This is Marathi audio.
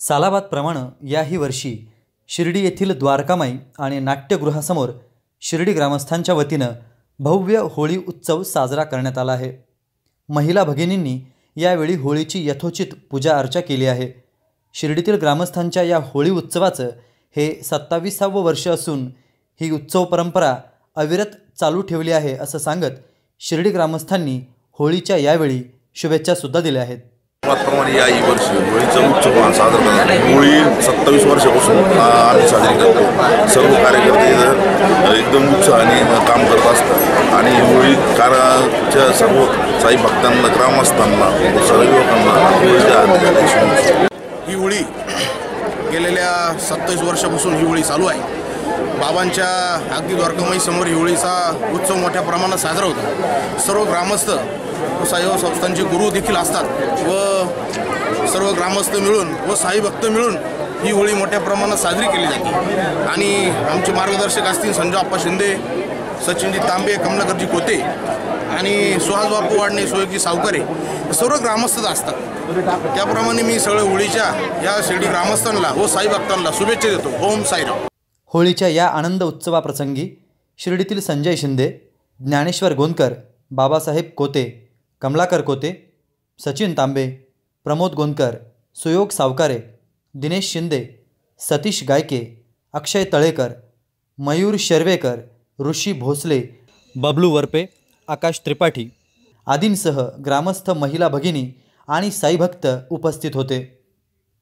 सालाबादप्रमाणे याही वर्षी शिर्डी येथील द्वारकामाई आणि नाट्यगृहासमोर शिर्डी ग्रामस्थांच्या वतीनं भव्य होळी उत्सव साजरा करण्यात आला आहे. महिला भगिनींनी यावेळी होळीची यथोचित पूजा अर्चा केली आहे. शिर्डीतील ग्रामस्थांच्या या होळी उत्सवाचं हे सत्तावीसावं वर्ष असून ही उत्सव परंपरा अविरत चालू ठेवली आहे असं सांगत शिर्डी ग्रामस्थांनी होळीच्या यावेळी शुभेच्छासुद्धा दिल्या आहेत. त्याप्रमाणे याही वर्षी होळीचा उत्सव साजरा करतात होळी सत्तावीस वर्षापासून आम्ही साजरी करतो. सर्व कार्यकर्ते एकदम उत्साहाने काम करत असतात. आणि होळी काराच्या सर्व साई भक्तांना ग्रामस्थांना सर्व लोकांना होळीच्या ही होळी गेलेल्या सत्तावीस वर्षापासून ही होळी चालू आहे. बाबांच्या अगदी द्वारकामाई समोर हिवळीचा होळीचा उत्सव मोठ्या प्रमाणात साजरा होतो. सर्व ग्रामस्थ व संस्थांचे गुरु देखील असतात व सर्व ग्रामस्थ मिळून व साई भक्त मिळून ही होळी मोठ्या प्रमाणात साजरी केली जाते. आणि आमचे मार्गदर्शक असतील संजय आप्पा शिंदे सचिनजी तांबे कमलाकरजी कोते आणि सुहास बापू वाडणे सोयजी सावकारे सर्व ग्रामस्थच असतात. त्याप्रमाणे मी सगळं होळीच्या या शिर्डी ग्रामस्थांना व साई भक्तांना शुभेच्छा देतो. ओम साईराम. होळीच्या या आनंद उत्सवाप्रसंगी शिर्डीतील संजय शिंदे ज्ञानेश्वर गोंदकर बाबासाहेब कोते कमलाकर कोते सचिन तांबे प्रमोद गोंदकर सुयोग सावकारे दिनेश शिंदे सतीश गायके अक्षय तळेकर मयूर शेर्वेकर ऋषी भोसले बबलू वरपे आकाश त्रिपाठी आदींसह ग्रामस्थ महिला भगिनी आणि साईभक्त उपस्थित होते.